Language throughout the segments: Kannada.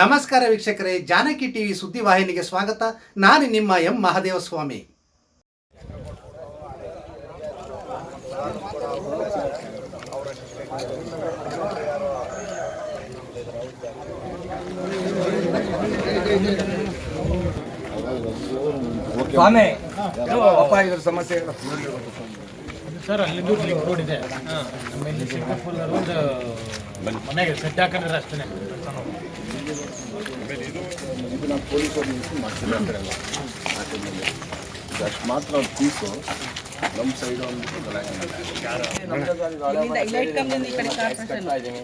ನಮಸ್ಕಾರ ವೀಕ್ಷಕರೇ ಜಾನಕಿ ಟಿವಿ ಸುದ್ದಿವಾಹಿನಿಗೆ ಸ್ವಾಗತ. ನಾನು ನಿಮ್ಮ ಎಂ ಮಹಾದೇವ ಸ್ವಾಮಿ ಅಪ್ಪ ಇದ್ರ ಸಮಸ್ಯೆ ಸರ್ ಅಲ್ಲಿಂದ ಲಿಂಕ್ ರೋಡ್ ಇದೆ. ಆಮೇಲೆ ಸಿಂಗಾಪುರ್ ಒಂದು ಮನೆಗೆ ಸೆಟ್ ಹಾಕಂದ್ರೆ ಅಷ್ಟೇ. ಇದನ್ನ ಪೊಲೀಸರು ನಿಲ್ಲಿಸಿ ಮಾಡ್ತಿಲ್ಲ ಅಂತಾರಲ್ಲ ಆ ಟೈಮಲ್ಲಿ ಇದು ಅಷ್ಟು ಮಾತ್ರ ಒಂದು ಪೀಸು ನಮ್ಮ ಸೈಡ್ ಒಂದು ಕಡೆ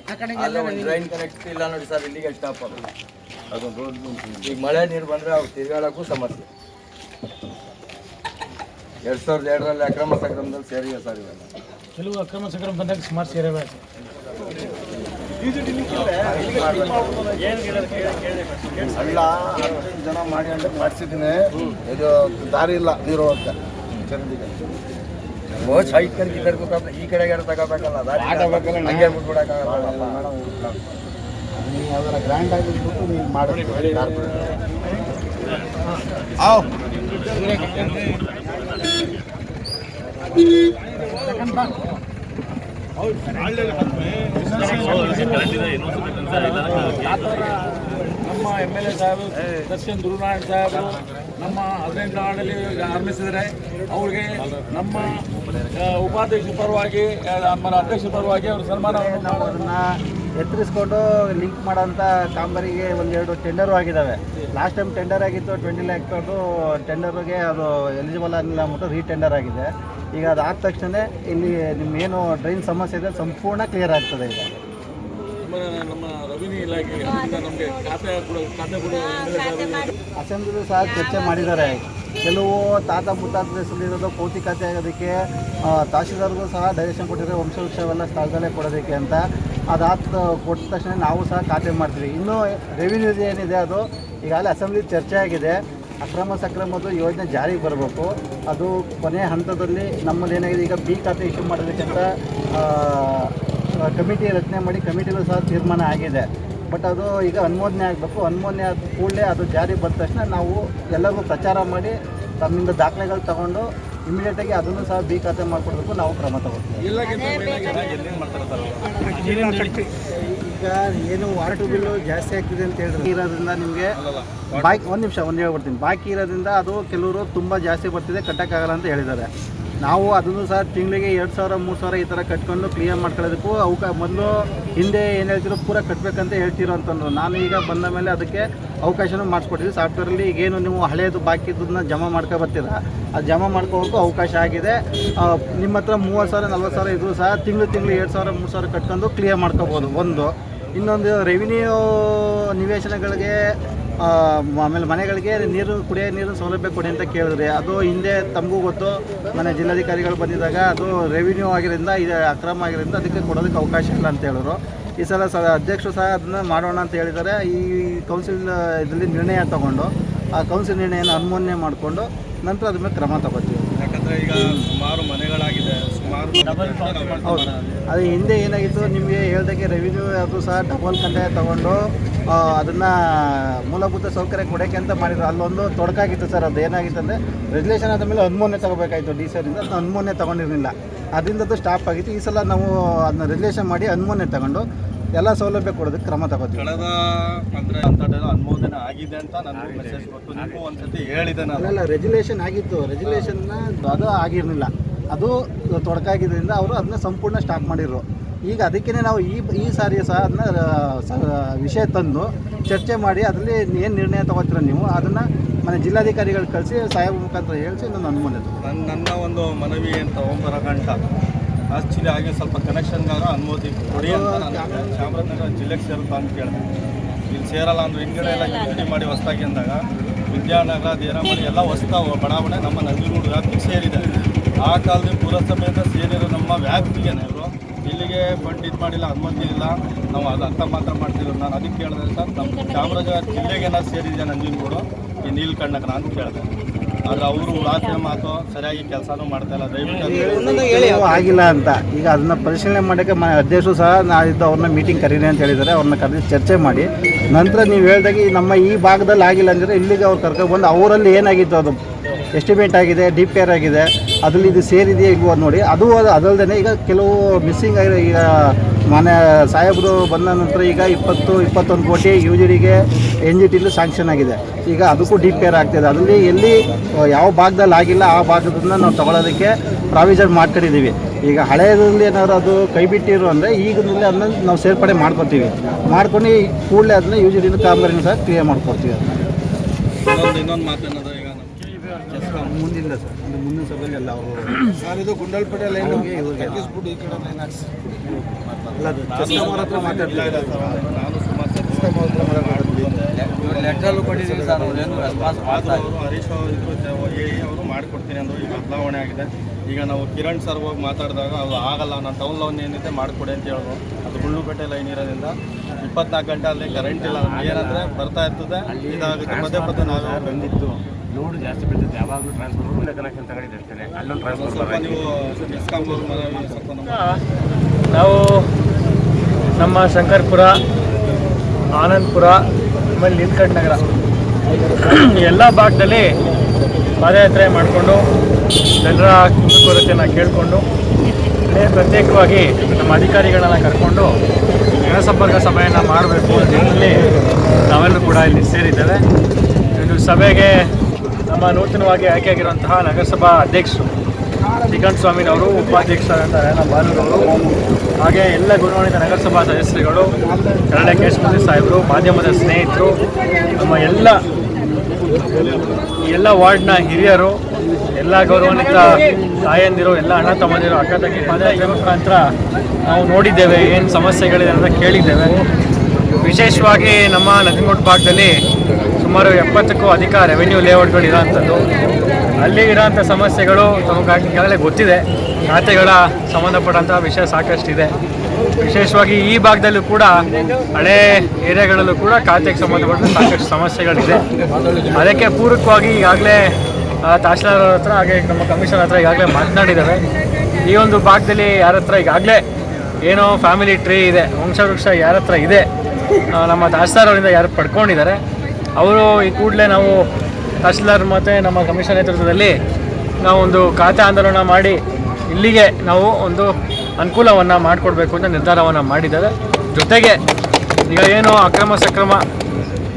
ಆ ಕಡೆ ಡ್ರೈನ್ ಕನೆಕ್ಟ್ ಇಲ್ಲ ನೋಡಿ ಸರ್ ಇಲ್ಲಿಗೆ ಸ್ಟಾಪ್ ಆಗೋದು ಅದೊಂದು ರೋಡ್ ಈಗ ಮಳೆ ನೀರು ಬಂದ್ರೆ ಅವ್ರು ತಿರ್ಗಾಡಕ್ಕೂ ಸಮಸ್ಯೆ. ಎರಡು ಸಾವಿರದ ಎರಡರಲ್ಲಿ ಅಕ್ರಮ ಸಕ್ರಮದಲ್ಲಿ ಸೇರಿವೆ ಸರ್ ಇವೆಲ್ಲ. ಕೆಲವು ಅಕ್ರಮ ಸಕ್ರಮ ಬಂದಾಗ ಸುಮಾರು ಸೇರವೆ ಹಳ್ಳ ಜನ ಮಾಡಿ ಅಂತ ಮಾಡಿಸಿದ್ದೀನಿ. ಇದು ದಾರಿ ಇಲ್ಲ ನೀರು ಅಂತ ಚರಂಡಿಗೆ ಈ ಕಡೆಗೆ ತಗೋಬೇಕಲ್ಲ ದಾರಿ ಹಂಗೆ ಬಿಟ್ಬಿಡಕ್ಕಾಗಲ್ಲ. ನೀವು ಅದರ ಗ್ರ್ಯಾಂಡ್ ಆಗಿ ಬಿಟ್ಟು ನೀವು ಮಾಡಿ ನಮ್ಮ ಎಂ ಎಲ್ ಎ ಸಾಹೇಬ್ ದರ್ಶನ್ ಗುರುನಾರಾಯಣ ಸಾಹೇಬರು ನಮ್ಮ ಹದಿನೆಂಟು ನಾಡಲ್ಲಿ ಆರಂಭಿಸಿದರೆ ಅವ್ರಿಗೆ ನಮ್ಮ ಉಪಾಧ್ಯಕ್ಷ ಪರವಾಗಿ ನಮ್ಮ ಅಧ್ಯಕ್ಷ ಪರವಾಗಿ ಅವರು ಅದನ್ನ ಎತ್ತರಿಸ್ಕೊಂಡು ಲಿಂಕ್ ಮಾಡೋಂಥ ಒಂದು ಒಂದೆರಡು ಟೆಂಡರು ಆಗಿದ್ದಾವೆ ಲಾಸ್ಟ್ ಟೈಮ್ ಟೆಂಡರ್ ಆಗಿತ್ತು ಟ್ವೆಂಟಿ ಲ್ಯಾಕ್ ತೊಗೊಂಡು ಟೆಂಡರ್ಗೆ ಅದು ಎಲಿಜಿಬಲ್ ಆಗಿಲ್ಲ ಅಂದ್ಬಿಟ್ಟು ರೀಟೆಂಡರ್ ಆಗಿದೆ. ಈಗ ಅದಾದ ತಕ್ಷಣ ಇಲ್ಲಿ ನಿಮ್ಗೇನು ಡ್ರೈನ್ ಸಮಸ್ಯೆ ಇದೆ ಸಂಪೂರ್ಣ ಕ್ಲಿಯರ್ ಆಗ್ತದೆ ಈಗ. ನಮ್ಮ ನಮ್ಮ ರೆವಿನ್ಯೂ ಇಲಾಖೆ ನಮಗೆ ಖಾತೆ ಕೊಡೋ ಖಾತೆ ಕೊಡೋ ಅಸೆಂಬ್ಲಿ ಸಹ ಚರ್ಚೆ ಮಾಡಿದ್ದಾರೆ. ಕೆಲವು ತಾತ ಮುತ್ತಾತ ಹೆಸರಿರೋದು ಖಾತೆ ಆಗೋದಕ್ಕೆ ತಹಶೀಲ್ದಾರ್ಗೂ ಸಹ ಡೈರೆಕ್ಷನ್ ಕೊಟ್ಟಿದ್ದಾರೆ ವಂಶವೃಕ್ಷವೆಲ್ಲ ಸ್ಥಳದಲ್ಲೇ ಕೊಡೋದಕ್ಕೆ ಅಂತ. ಅದಾದ ಕೊಟ್ಟ ತಕ್ಷಣ ನಾವು ಸಹ ಖಾತೆ ಮಾಡ್ತೀವಿ. ಇನ್ನೂ ರೆವಿನ್ಯೂ ಏನಿದೆ ಅದು? ಈಗಾಗಲೇ ಅಸೆಂಬ್ಲಿ ಚರ್ಚೆ ಆಗಿದೆ. ಅಕ್ರಮ ಸಕ್ರಮದ ಯೋಜನೆ ಜಾರಿಗೆ ಬರಬೇಕು. ಅದು ಕೊನೆಯ ಹಂತದಲ್ಲಿ ನಮ್ಮಲ್ಲಿ ಏನಾಗಿದೆ? ಈಗ ಬಿ ಖಾತೆ ಇಶ್ಯೂ ಮಾಡೋದಕ್ಕಂತ ಕಮಿಟಿ ರಚನೆ ಮಾಡಿ ಕಮಿಟಿಲೂ ಸಹ ತೀರ್ಮಾನ ಆಗಿದೆ. ಬಟ್ ಅದು ಈಗ ಅನುಮೋದನೆ ಆಗಬೇಕು. ಅನುಮೋದನೆ ಆದ ಕೂಡಲೇ ಅದು ಜಾರಿ ಬಂದ ತಕ್ಷಣ ನಾವು ಎಲ್ಲರಿಗೂ ಪ್ರಚಾರ ಮಾಡಿ ತಮ್ಮಿಂದ ದಾಖಲೆಗಳು ತಗೊಂಡು ಇಮಿಡಿಯೇಟಾಗಿ ಅದನ್ನು ಸಹ ಬಿ ಖಾತೆ ಮಾಡಿಕೊಡ್ಬೇಕು ನಾವು ಕ್ರಮ ತಗೋತೀವಿ. ಈಗ ಏನು ವಾಟರ್ ಬಿಲ್ಲು ಜಾಸ್ತಿ ಆಗ್ತಿದೆ ಅಂತ ಹೇಳಿದ್ರೆ ಇರೋದ್ರಿಂದ ನಿಮಗೆ ಬಾಕಿ ಒಂದು ನಿಮಿಷ ಒಂದು ಹೇಳ್ಬಿಡ್ತೀನಿ. ಬಾಕಿ ಇರೋದ್ರಿಂದ ಅದು ಕೆಲವರು ತುಂಬ ಜಾಸ್ತಿ ಬರ್ತಿದೆ ಕಟ್ಟೋಕ್ಕಾಗಲ್ಲ ಅಂತ ಹೇಳಿದ್ದಾರೆ. ನಾವು ಅದನ್ನು ಸಹ ತಿಂಗಳಿಗೆ ಎರಡು ಸಾವಿರ, ಮೂರು ಸಾವಿರ ಈ ಥರ ಕಟ್ಕೊಂಡು ಕ್ಲಿಯರ್ ಮಾಡ್ಕೊಳ್ಳೋದಕ್ಕೂ ಅವಕ ಮೊದಲು ಹಿಂದೆ ಏನು ಹೇಳ್ತಿರೋ ಪೂರ ಕಟ್ಟಬೇಕಂತ ಹೇಳ್ತಿರೋ ಅಂತಂದ್ರು ನಾನು ಈಗ ಬಂದ ಮೇಲೆ ಅದಕ್ಕೆ ಅವಕಾಶನೂ ಮಾಡಿಸ್ಕೊಟ್ಟಿದ್ವಿ ಸಾಫ್ಟ್ವೇರಲ್ಲಿ ಈಗೇನು ನೀವು ಹಳೆಯದು ಬಾಕಿ ಇದ್ದದನ್ನ ಜಮಾ ಮಾಡ್ಕೊ ಬರ್ತೀರ? ಅದು ಜಮಾ ಮಾಡ್ಕೋಬೇಕು ಅವಕಾಶ ಆಗಿದೆ. ನಿಮ್ಮ ಹತ್ರ ಮೂವತ್ತು ಸಾವಿರ, ನಲ್ವತ್ತು ಸಾವಿರ ಇದ್ರೂ ಸಹ ತಿಂಗಳು ತಿಂಗಳು ಎರಡು ಸಾವಿರ, ಮೂರು ಸಾವಿರ ಕಟ್ಕೊಂಡು ಕ್ಲಿಯರ್ ಮಾಡ್ಕೋಬೋದು. ಒಂದು. ಇನ್ನೊಂದು ರೆವಿನ್ಯೂ ನಿವೇಶನಗಳಿಗೆ ಆಮೇಲೆ ಮನೆಗಳಿಗೆ ನೀರು ಕುಡಿಯೋ ನೀರು ಸೌಲಭ್ಯ ಕೊಡಿ ಅಂತ ಕೇಳಿದ್ರಿ. ಅದು ಹಿಂದೆ ತಮಗೂ ಗೊತ್ತು. ಮನೆ ಜಿಲ್ಲಾಧಿಕಾರಿಗಳು ಬಂದಿದ್ದಾಗ ಅದು ರೆವಿನ್ಯೂ ಆಗಿರೋದ್ರಿಂದ, ಇದು ಅಕ್ರಮ ಆಗಿರೋದ್ರಿಂದ ಅದಕ್ಕೆ ಕೊಡೋದಕ್ಕೆ ಅವಕಾಶ ಇಲ್ಲ ಅಂತ ಹೇಳಿದ್ರು. ಈ ಸಲ ಸ, ಅಧ್ಯಕ್ಷರು ಸಹ ಅದನ್ನ ಮಾಡೋಣ ಅಂತ ಹೇಳಿದ್ದಾರೆ. ಈ ಕೌನ್ಸಿಲ್ ಇದರಲ್ಲಿ ನಿರ್ಣಯ ತಗೊಂಡು, ಆ ಕೌನ್ಸಿಲ್ ನಿರ್ಣಯನ ಅನುಮೋದನೆ ಮಾಡಿಕೊಂಡು ನಂತರ ಅದ್ರ ಮೇಲೆ ಕ್ರಮ ತಗೋತೀವಿ. ಯಾಕಂದ್ರೆ ಈಗ ಸುಮಾರು ಮನೆಗಳಾಗಿದೆ ಸುಮಾರು ಹೌದು. ಅದು ಹಿಂದೆ ಏನಾಗಿತ್ತು ನಿಮಗೆ ಹೇಳ್ದಕ್ಕೆ ರೆವಿನ್ಯೂ ಅದು ಸಹ ಡಬಲ್ ಕಂದಾಯ ತಗೊಂಡು ಅದನ್ನ ಮೂಲಭೂತ ಸೌಕರ್ಯ ಕೊಡೋಕ್ಕೆ ಅಂತ ಮಾಡಿದ್ರು. ಅಲ್ಲೊಂದು ತೊಡಕಾಗಿತ್ತು ಸರ್ ಅದು ಏನಾಗಿತ್ತು ಅಂದರೆ ರೆಗ್ಯುಲೇಷನ್ ಆದ ಮೇಲೆ ಹದಿಮೂರನೇ ತಗೋಬೇಕಾಯಿತು ಡಿ ಸರಿಂದ ಅದು ಹದಿಮೂರನೇ ತಗೊಂಡಿರಲಿಲ್ಲ. ಅದರಿಂದ ಅದು ಸ್ಟಾಪ್ ಆಗಿತ್ತು. ಈ ಸಲ ನಾವು ಅದನ್ನ ರೆಗ್ಯುಲೇಷನ್ ಮಾಡಿ ಹದಿಮೂರನೇ ತಗೊಂಡು ಎಲ್ಲ ಸೌಲಭ್ಯ ಕೊಡೋದಕ್ಕೆ ಕ್ರಮ ತಗೋತೀವಿ. ಕಳೆದ ಅಂದ್ರೆ ಅನುಮೋದನೆ ಆಗಿದೆ ಅಂತ ನನಗೆ ಮೆಸೇಜ್ ಕೊಟ್ಟು ನೀವು ಒಂದ್ಸತಿ ಹೇಳಿದೆ ನಾನು. ಅಲ್ಲ ರೆಜುಲೇಷನ್ ಆಗಿತ್ತು. ರೆಗ್ಯುಲೇಷನ್ನ ಅದು ಆಗಿರಲಿಲ್ಲ. ಅದು ತೊಡಕಾಗಿದ್ದರಿಂದ ಅವರು ಅದನ್ನ ಸಂಪೂರ್ಣ ಸ್ಟಾಪ್ ಮಾಡಿದ್ರು. ಈಗ ಅದಕ್ಕೇ ನಾವು ಈ ಈ ಸಾರಿ ಸಹ ಅದನ್ನ ವಿಷಯ ತಂದು ಚರ್ಚೆ ಮಾಡಿ ಅದರಲ್ಲಿ ಏನು ನಿರ್ಣಯ ತಗೋತೀರ ನೀವು? ಅದನ್ನು ಮನೆ ಜಿಲ್ಲಾಧಿಕಾರಿಗಳು ಕಳಿಸಿ ಸಾಹೇಬ್ ಮುಖಾಂತರ ಹೇಳಿಸಿ ನಾನು ಅನುಮೋದನೆ ತಗೋ ನನ್ನ ನನ್ನ ಒಂದು ಮನವಿ ಅಂತ ಒಂಬರ ಗಂಟ. ಆಕ್ಚುಲಿ ಹಾಗೆ ಸ್ವಲ್ಪ ಕನೆಕ್ಷನ್ಗಾರ ಅನುಮತಿ ಕೊಡಿ ಅಂತ ನಾನು ಚಾಮರಾಜನಗರ ಜಿಲ್ಲೆಗೆ ಸೇರುತ್ತಾ ಅಂತ ಕೇಳಿದೆ. ಇಲ್ಲಿ ಸೇರಲ್ಲ ಅಂದ್ರೆ ಹಿಂದ್ಗಡೆ ಎಲ್ಲ ಯೂನಿಟಿ ಮಾಡಿ ಹೊಸ್ದಾಗಿ ಅಂದಾಗ ವಿದ್ಯಾನಗರ ದೇರಮಣಿ ಎಲ್ಲ ಹೊಸ್ತಾವ ಬಡಾವಣೆ ನಮ್ಮ ನಂಜನಗೂಡು ವ್ಯಾಪ್ತಿಗೆ ಸೇರಿದೆ. ಆ ಕಾಲದಲ್ಲಿ ಪುರಸಭೆಯಿಂದ ಸೇರಿರೋ ನಮ್ಮ ವ್ಯಾಪ್ತಿಗೆ ಇವರು ಇಲ್ಲಿಗೆ ಫಂಡ್ ಇದು ಮಾಡಿಲ್ಲ ಅನುಮತಿ ಇಲ್ಲ ನಾವು ಅದು ಅರ್ಥ ಮಾತ್ರ ಮಾಡ್ತಿದ್ರು ನಾನು ಅದಕ್ಕೆ ಕೇಳಿದೆ ಸರ್ ನಮ್ಮ ಚಾಮರಾಜನಗರ ಜಿಲ್ಲೆಗೆ ಏನಾದ್ರು ಸೇರಿದೆ ನಂಜನಗೂಡು? ಈ ನೀಲ್ಕಂಡಕನ ಅಂತ ಕೇಳಿದೆ. ಆದ್ರೆ ಅವರು ಮಾತು ಸರಿಯಾಗಿ ಕೆಲಸನೂ ಮಾಡ್ತಾ ಇಲ್ಲ. ದಯವಿಟ್ಟು ಕೆಲವು ಆಗಿಲ್ಲ ಅಂತ. ಈಗ ಅದನ್ನ ಪರಿಶೀಲನೆ ಮಾಡಕ್ಕೆ ಮ ಅಧ್ಯಕ್ಷರು ಸಹ ನಾಳಿದ್ದು ಅವ್ರನ್ನ ಮೀಟಿಂಗ್ ಕರೀರಿ ಅಂತ ಹೇಳಿದ್ದಾರೆ. ಅವ್ರನ್ನ ಕರೆದು ಚರ್ಚೆ ಮಾಡಿ. ನಂತರ ನೀವು ಹೇಳ್ದಾಗೆ ನಮ್ಮ ಈ ಭಾಗದಲ್ಲಿ ಆಗಿಲ್ಲ ಅಂದರೆ ಇಲ್ಲಿಗೆ ಅವ್ರು ಕರ್ಕೊಬಂದು ಅವರಲ್ಲಿ ಏನಾಗಿತ್ತು ಅದು? ಎಸ್ಟಿಮೇಟ್ ಆಗಿದೆ ಡಿಪ್ ಆಗಿದೆ. ಅದರಲ್ಲಿ ಇದು ಸೇರಿದೆಯಾ ಇಲ್ವೋ ನೋಡಿ. ಅದು ಅದಲ್ಲದೆ ಈಗ ಕೆಲವು ಮಿಸ್ಸಿಂಗ್ ಆಗಿರೋ ಈಗ ಮನೆ ಸಾಹೇಬರು ಬಂದ ನಂತರ ಈಗ ಇಪ್ಪತ್ತು, ಇಪ್ಪತ್ತೊಂದು ಕೋಟಿ ಯು ಜಿ ಡಿಗೆ ಎನ್ ಜಿ ಟಿಲು ಸ್ಯಾಂಕ್ಷನ್ ಆಗಿದೆ. ಈಗ ಅದಕ್ಕೂ ಡಿ ಆಗ್ತಿದೆ. ಅದರಲ್ಲಿ ಎಲ್ಲಿ ಯಾವ ಭಾಗದಲ್ಲಿ ಆಗಿಲ್ಲ, ಆ ಭಾಗದನ್ನ ನಾವು ತಗೊಳ್ಳೋದಕ್ಕೆ ಪ್ರಾವಿಷನ್ ಮಾಡ್ಕೊಂಡಿದ್ದೀವಿ. ಈಗ ಹಳೆಯದಲ್ಲಿ ಏನಾದ್ರು ಅದು ಕೈ ಬಿಟ್ಟಿರು ಅಂದರೆ ಈಗಿನಲ್ಲಿ ಅದನ್ನ ನಾವು ಸೇರ್ಪಡೆ ಮಾಡ್ಕೊತೀವಿ. ಮಾಡ್ಕೊಂಡು ಕೂಡಲೇ ಅದನ್ನ ಯು ಜಿ ಡಿನ ಕಾಮಗಾರಿನ ಸಹ ಕ್ಲಿಯರ್ ಮಾಡ್ಕೊಡ್ತೀವಿ. ಇನ್ನೊಂದು ಮಾತೇನದ ಮುಂದಿಲ್ಲ ಸರ್. ಇದು ಮುಂದಿನ ಸಭೆಯಲ್ಲಿ ಎಲ್ಲ ಅವರು ಸರ್ ಇದು ಗುಂಡಲ್ಪೇಟೆ ಲೈನ್ ತಗ್ಗಿಸ್ಬಿಟ್ಟು ಈ ಕಡೆ ಲೈನ್ ಹಾಕ್ಸಿ. ಅಲ್ಲ ಹತ್ರ ಮಾತಾಡ್ತಾ ಇಲ್ಲ ಸರ್. ನಾನು ಸುಮಾರು ಇವ್ರು ಲೆಟ್ರಲ್ಲೂ ಕೊಟ್ಟಿದ್ದೀವಿ ಸರ್ ಅವರೇನು ರೆಸ್ಪಾನ್ಸ್ ಮಾಡ್ತಾ ಹರೀಶ್ ಅವರು ಎ ಅವರು ಮಾಡಿಕೊಡ್ತೀನಿ ಅಂದರು ಈಗ ಬದಲಾವಣೆ ಆಗಿದೆ. ಈಗ ನಾವು ಕಿರಣ್ ಸರ್ ಹೋಗಿ ಮಾತಾಡಿದಾಗ ಅದು ಆಗಲ್ಲ ನಾನು ಟೌನ್ ಲೋನ್ ಏನಿದೆ ಮಾಡಿಕೊಡಿ ಅಂತ ಹೇಳಿದ್ರು ಅದು ಗುಂಡ್ಲುಪೇಟೆ ಲೈನ್ ಇರೋದ್ರಿಂದ ಇಪ್ಪತ್ನಾಲ್ಕು ಗಂಟೆ ಅಲ್ಲಿ ಕರೆಂಟ್ ಇಲ್ಲ ಏನಂದರೆ ಬರ್ತಾ ಇರ್ತದೆ ಇದಾಗುತ್ತೆ ಪದೇ ಪದೇ ನಾವು ಬಂದಿತ್ತು. ಲೋಡ್ ಜಾಸ್ತಿ ಬೀಳ್ತದೆ ಯಾವಾಗಲೂ ಟ್ರಾನ್ಸ್ಫರ್ ಒಳ್ಳೆ ಕನೆಕ್ಷನ್ ತಗೊಂಡಿದ್ದೆ ಅಲ್ಲೊಂದು ಟ್ರಾನ್ಸ್ಫರ್ ನೀವು ನಮ್ಮ ಶಂಕರ್ಪುರ ಆನಂದಪುರ ಆಮೇಲೆ ನೀಲ್ಕಂಠ ನಗರ. ಎಲ್ಲ ಭಾಗದಲ್ಲಿ ಪಾದಯಾತ್ರೆ ಮಾಡಿಕೊಂಡು ಜನರ ಕುಂದುಕೊರತೆಯನ್ನು ಕೇಳಿಕೊಂಡು ಅದೇ ಪ್ರತ್ಯೇಕವಾಗಿ ನಮ್ಮ ಅಧಿಕಾರಿಗಳನ್ನ ಕರ್ಕೊಂಡು ಜನಸಂಪರ್ಕ ಸಭೆಯನ್ನು ಮಾಡಬೇಕು ಅಂತ ಹೇಳಿ ನಾವೆಲ್ಲರೂ ಕೂಡ ಇಲ್ಲಿ ಸೇರಿದ್ದೇವೆ. ಇದು ಸಭೆಗೆ ನಮ್ಮ ನೂತನವಾಗಿ ಆಯ್ಕೆಯಾಗಿರುವಂತಹ ನಗರಸಭಾ ಅಧ್ಯಕ್ಷರು ಶ್ರೀಕಾಂತ್ ಸ್ವಾಮಿನವರು ಉಪಾಧ್ಯಕ್ಷರಾದಂಥ ರೇಣ ಬಾಲುರವರು ಹಾಗೆ ಎಲ್ಲ ಗುಣವಾಣಿತ ನಗರಸಭಾ ಸದಸ್ಯರುಗಳು, ಕನ್ನಡ ಕೇಶಮೂರ್ತಿ ಸಾಹೇಬರು, ಮಾಧ್ಯಮದ ಸ್ನೇಹಿತರು, ನಮ್ಮ ಎಲ್ಲ ಎಲ್ಲ ವಾರ್ಡ್ನ ಹಿರಿಯರು, ಎಲ್ಲ ಗೌರವಾನ್ವಿತ ತಾಯಂದಿರು, ಎಲ್ಲ ಅಣ್ಣ ತಮ್ಮಂದಿರು, ಅಕ್ಕ ತಂಗಿ ಪಾದಯಾತ್ರೆ ಮುಖಾಂತರ ನಾವು ನೋಡಿದ್ದೇವೆ, ಏನು ಸಮಸ್ಯೆಗಳಿದೆ ಅಂತ ಕೇಳಿದ್ದೇವೆ. ವಿಶೇಷವಾಗಿ ನಮ್ಮ ನಂಜನಗೂಡು ಭಾಗದಲ್ಲಿ ಸುಮಾರು ಎಪ್ಪತ್ತಕ್ಕೂ ಅಧಿಕ ರೆವೆನ್ಯೂ ಲೇಔಟ್ಗಳು ಇರೋವಂಥದ್ದು ಅಲ್ಲಿ ಇರೋಂಥ ಸಮಸ್ಯೆಗಳು ತಮಗೆ ಈಗಾಗಲೇ ಗೊತ್ತಿದೆ. ಖಾತೆಗಳ ಸಂಬಂಧಪಟ್ಟಂಥ ವಿಷಯ ಸಾಕಷ್ಟಿದೆ. ವಿಶೇಷವಾಗಿ ಈ ಭಾಗದಲ್ಲೂ ಕೂಡ ಹಳೆ ಏರಿಯಾಗಳಲ್ಲೂ ಕೂಡ ಖಾತೆಗೆ ಸಂಬಂಧಪಟ್ಟ ಸಾಕಷ್ಟು ಸಮಸ್ಯೆಗಳಿದೆ. ಅದಕ್ಕೆ ಪೂರಕವಾಗಿ ಈಗಾಗಲೇ ತಹಶೀಲ್ದಾರ್ ಹತ್ರ ಹಾಗೆ ನಮ್ಮ ಕಮಿಷನರ್ ಹತ್ರ ಈಗಾಗಲೇ ಮಾತನಾಡಿದ್ದಾರೆ ಈ ಒಂದು ಭಾಗದಲ್ಲಿ ಯಾರ ಹತ್ರ ಈಗಾಗಲೇ ಏನೋ ಫ್ಯಾಮಿಲಿ ಟ್ರೀ ಇದೆ, ವಂಶವೃಕ್ಷ ಯಾರ ಹತ್ರ ಇದೆ ನಮ್ಮ ತಹಸೀಲ್ದಾರ್ ಅವರಿಂದ ಯಾರು ಪಡ್ಕೊಂಡಿದ್ದಾರೆ, ಅವರು ಈ ಕೂಡಲೇ ನಾವು ತಹಸೀಲ್ದಾರ್ ಮತ್ತು ನಮ್ಮ ಕಮಿಷನ್ ನೇತೃತ್ವದಲ್ಲಿ ನಾವು ಒಂದು ಖಾತೆ ಆಂದೋಲನ ಮಾಡಿ, ಇಲ್ಲಿಗೆ ನಾವು ಒಂದು ಅನುಕೂಲವನ್ನು ಮಾಡಿಕೊಡ್ಬೇಕು ಅಂತ ನಿರ್ಧಾರವನ್ನು ಮಾಡಿದ್ದಾರೆ. ಜೊತೆಗೆ ಈಗ ಏನು ಅಕ್ರಮ ಸಕ್ರಮ,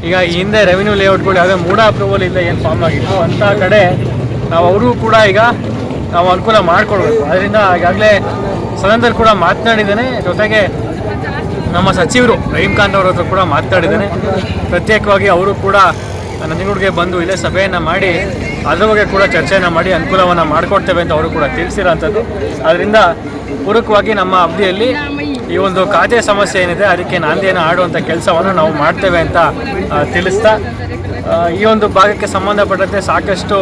ಈಗ ಈ ಹಿಂದೆ ರೆವಿನ್ಯೂ ಲೇಔಟ್ಗಳು ಯಾವುದೇ ಮೂಡ ಅಪ್ರೂವಲ್ ಇಲ್ಲ ಏನು ಫಾರ್ಮ್ ಆಗಿತ್ತು, ಅಂಥ ಕಡೆ ನಾವು ಅವರು ಕೂಡ ಈಗ ನಾವು ಅನುಕೂಲ ಮಾಡಿಕೊಡ್ಬೇಕು. ಅದರಿಂದ ಈಗಾಗಲೇ ಸದನದಲ್ಲಿ ಕೂಡ ಮಾತನಾಡಿದ್ದೇನೆ, ಜೊತೆಗೆ ನಮ್ಮ ಸಚಿವರು ರಹೀಮ್ ಖಾನ್ ಅವ್ರ ಹತ್ರ ಕೂಡ ಮಾತಾಡಿದ್ದಾರೆ ಪ್ರತ್ಯೇಕವಾಗಿ ಅವರು ಕೂಡ ನಂಜನಗೂಡಿಗೆ ಬಂದು ಇಲ್ಲೇ ಸಭೆಯನ್ನು ಮಾಡಿ ಅದ್ರ ಬಗ್ಗೆ ಕೂಡ ಚರ್ಚೆಯನ್ನು ಮಾಡಿ ಅನುಕೂಲವನ್ನು ಮಾಡಿಕೊಡ್ತೇವೆ ಅಂತ ಅವರು ಕೂಡ ತಿಳಿಸಿರೋಂಥದ್ದು. ಅದರಿಂದ ಪೂರಕವಾಗಿ ನಮ್ಮ ಅವಧಿಯಲ್ಲಿ ಈ ಒಂದು ಖಾತೆ ಸಮಸ್ಯೆ ಏನಿದೆ ಅದಕ್ಕೆ ನಾಂದಿಯನ್ನು ಆಡುವಂಥ ಕೆಲಸವನ್ನು ನಾವು ಮಾಡ್ತೇವೆ ಅಂತ ತಿಳಿಸ್ತಾ ಈ ಒಂದು ಭಾಗಕ್ಕೆ ಸಂಬಂಧಪಟ್ಟಂತೆ ಸಾಕಷ್ಟು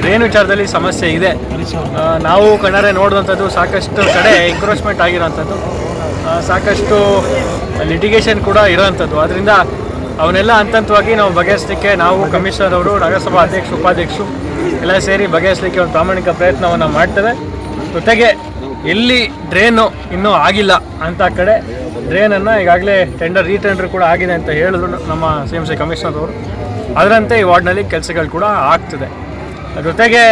ಡ್ರೈನ್ ವಿಚಾರದಲ್ಲಿ ಸಮಸ್ಯೆ ಇದೆ. ನಾವು ಕಣ್ಣಾರೆ ನೋಡುವಂಥದ್ದು ಸಾಕಷ್ಟು ಕಡೆ ಎಂಕ್ರೋಚ್ಮೆಂಟ್ ಆಗಿರೋವಂಥದ್ದು ಆ, ಸಾಕಷ್ಟು ಲಿಟಿಗೇಷನ್ ಕೂಡ ಇರೋವಂಥದ್ದು ಅದರಿಂದ ಅವನ್ನೆಲ್ಲ ಹಂತ ಹಂತವಾಗಿ ನಾವು ಬಗೆಹರಿಸಲಿಕ್ಕೆ ನಾವು ಕಮಿಷನರ್ ಅವರು, ನಗರಸಭಾ ಅಧ್ಯಕ್ಷ, ಉಪಾಧ್ಯಕ್ಷರು ಎಲ್ಲ ಸೇರಿ ಬಗೆಹರಿಸಲಿಕ್ಕೆ ಒಂದು ಪ್ರಾಮಾಣಿಕ ಪ್ರಯತ್ನವನ್ನು ಮಾಡ್ತೇವೆ. ಜೊತೆಗೆ ಎಲ್ಲಿ ಡ್ರೇನು ಇನ್ನೂ ಆಗಿಲ್ಲ ಅಂತ ಕಡೆ ಡ್ರೇನನ್ನು ಈಗಾಗಲೇ ಟೆಂಡರ್ ರೀಟೆಂಡರ್ ಕೂಡ ಆಗಿದೆ ಅಂತ ಹೇಳಿದ್ರು ನಮ್ಮ ಸಿ ಎಂ ಸಿ ಕಮಿಷನರ್ ಅವರು. ಅದರಂತೆ ಈ ವಾರ್ಡ್ನಲ್ಲಿ ಕೆಲಸಗಳು ಕೂಡ ಆಗ್ತದೆ. ಜೊತೆಗೆ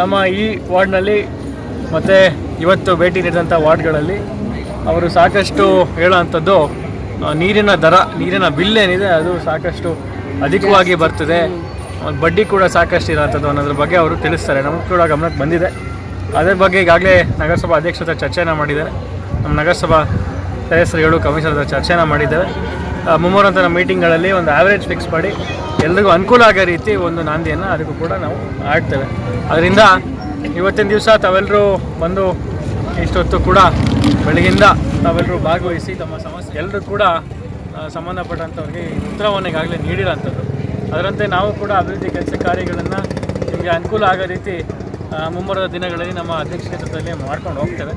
ನಮ್ಮ ಈ ವಾರ್ಡ್ನಲ್ಲಿ ಮತ್ತು ಇವತ್ತು ಭೇಟಿ ನೀಡಿದಂಥ ವಾರ್ಡ್ಗಳಲ್ಲಿ ಅವರು ಸಾಕಷ್ಟು ಹೇಳೋವಂಥದ್ದು ನೀರಿನ ದರ, ನೀರಿನ ಬಿಲ್ ಏನಿದೆ ಅದು ಸಾಕಷ್ಟು ಅಧಿಕವಾಗಿ ಬರ್ತದೆ. ಬಡ್ಡಿ ಕೂಡ ಸಾಕಷ್ಟು ಇರೋಂಥದ್ದು ಅನ್ನೋದ್ರ ಬಗ್ಗೆ ಅವರು ತಿಳಿಸ್ತಾರೆ. ನಮಗೆ ಕೂಡ ಗಮನಕ್ಕೆ ಬಂದಿದೆ. ಅದರ ಬಗ್ಗೆ ಈಗಾಗಲೇ ನಗರಸಭಾ ಅಧ್ಯಕ್ಷತೆ ಹತ್ರ ಚರ್ಚೆನ ಮಾಡಿದ್ದಾರೆ. ನಮ್ಮ ನಗರಸಭಾ ಸದಸ್ಯರುಗಳು, ಕಮಿಷನರ್ ಹತ್ರ ಚರ್ಚೆನ ಮಾಡಿದ್ದಾರೆ. ನಮ್ಮ ಮೀಟಿಂಗ್ಗಳಲ್ಲಿ ಒಂದು ಆ್ಯಾವ್ರೇಜ್ ಫಿಕ್ಸ್ ಮಾಡಿ ಎಲ್ರಿಗೂ ಅನುಕೂಲ ಆಗೋ ರೀತಿ ಒಂದು ನಾಂದಿಯನ್ನು ಅದಕ್ಕೂ ಕೂಡ ನಾವು ಆಡ್ತೇವೆ ಅದರಿಂದ ಇವತ್ತಿನ ದಿವಸ ತಾವೆಲ್ಲರೂ ಬಂದು ಇಷ್ಟೊತ್ತು ಕೂಡ ಬೆಳಗಿಂದ ತಾವೆಲ್ಲರೂ ಭಾಗವಹಿಸಿ ತಮ್ಮ ಸಮಸ್ಯೆ ಎಲ್ಲರೂ ಕೂಡ ಸಂಬಂಧಪಟ್ಟಂಥವ್ರಿಗೆ ಉತ್ತರವನ್ನು ಈಗಾಗಲೇ ನೀಡಿರೋಂಥದ್ದು. ಅದರಂತೆ ನಾವು ಕೂಡ ಅಭಿವೃದ್ಧಿ ಕೆಲಸ ಕಾರ್ಯಗಳನ್ನು ನಿಮಗೆ ಅನುಕೂಲ ಆಗೋ ರೀತಿ ಮುಂಬರುವ ದಿನಗಳಲ್ಲಿ ನಮ್ಮ ಅಧ್ಯಕ್ಷ ನೇತೃತ್ವದಲ್ಲಿ ಮಾಡ್ಕೊಂಡು ಹೋಗ್ತೇವೆ.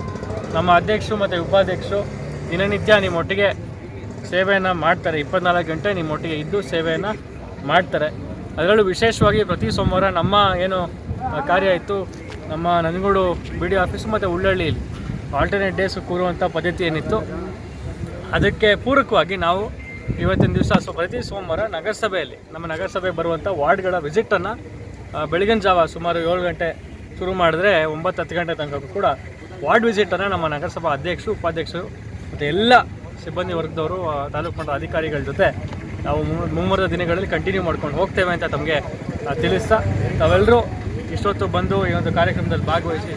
ನಮ್ಮ ಅಧ್ಯಕ್ಷರು ಮತ್ತು ಉಪಾಧ್ಯಕ್ಷರು ದಿನನಿತ್ಯ ನಿಮ್ಮೊಟ್ಟಿಗೆ ಸೇವೆಯನ್ನು ಮಾಡ್ತಾರೆ. ಇಪ್ಪತ್ನಾಲ್ಕು ಗಂಟೆ ನಿಮ್ಮೊಟ್ಟಿಗೆ ಇದ್ದು ಸೇವೆಯನ್ನು ಮಾಡ್ತಾರೆ. ಅದರಲ್ಲೂ ವಿಶೇಷವಾಗಿ ಪ್ರತಿ ಸೋಮವಾರ ನಮ್ಮ ಏನು ಕಾರ್ಯ ಇತ್ತು ನಮ್ಮ ನಂಜನಗೂಡು ಬಿ ಡಿ ಆಫೀಸು ಮತ್ತು ಉಳ್ಳಳ್ಳಿಯಲ್ಲಿ ಆಲ್ಟರ್ನೇಟ್ ಡೇಸ್ ಕೂರುವಂಥ ಪದ್ಧತಿ ಏನಿತ್ತು, ಅದಕ್ಕೆ ಪೂರಕವಾಗಿ ನಾವು ಇವತ್ತಿನ ದಿವಸ, ಸೊ ಪ್ರತಿ ಸೋಮವಾರ ನಗರಸಭೆಯಲ್ಲಿ, ನಮ್ಮ ನಗರಸಭೆ ಬರುವಂಥ ವಾರ್ಡ್ಗಳ ವಿಸಿಟನ್ನು ಬೆಳಗಿನ ಜಾವ ಸುಮಾರು ಏಳು ಗಂಟೆ ಶುರು ಮಾಡಿದ್ರೆ ಒಂಬತ್ತು, ಹತ್ತು ಗಂಟೆ ತನಕ ಕೂಡ ವಾರ್ಡ್ ವಿಸಿಟನ್ನು ನಮ್ಮ ನಗರಸಭಾ ಅಧ್ಯಕ್ಷರು, ಉಪಾಧ್ಯಕ್ಷರು ಮತ್ತು ಎಲ್ಲ ಸಿಬ್ಬಂದಿ ವರ್ಗದವರು ತಾಲೂಕು ಮಟ್ಟದ ಅಧಿಕಾರಿಗಳ ಜೊತೆ ನಾವು ಮು- ಮುಂಬರುವ ದಿನಗಳಲ್ಲಿ ಕಂಟಿನ್ಯೂ ಮಾಡ್ಕೊಂಡು ಹೋಗ್ತೇವೆ ಅಂತ ತಮಗೆ ತಿಳಿಸ್ತಾ ತಾವೆಲ್ಲರೂ ಇಷ್ಟೊತ್ತು ಬಂದು ಈ ಒಂದು ಕಾರ್ಯಕ್ರಮದಲ್ಲಿ ಭಾಗವಹಿಸಿ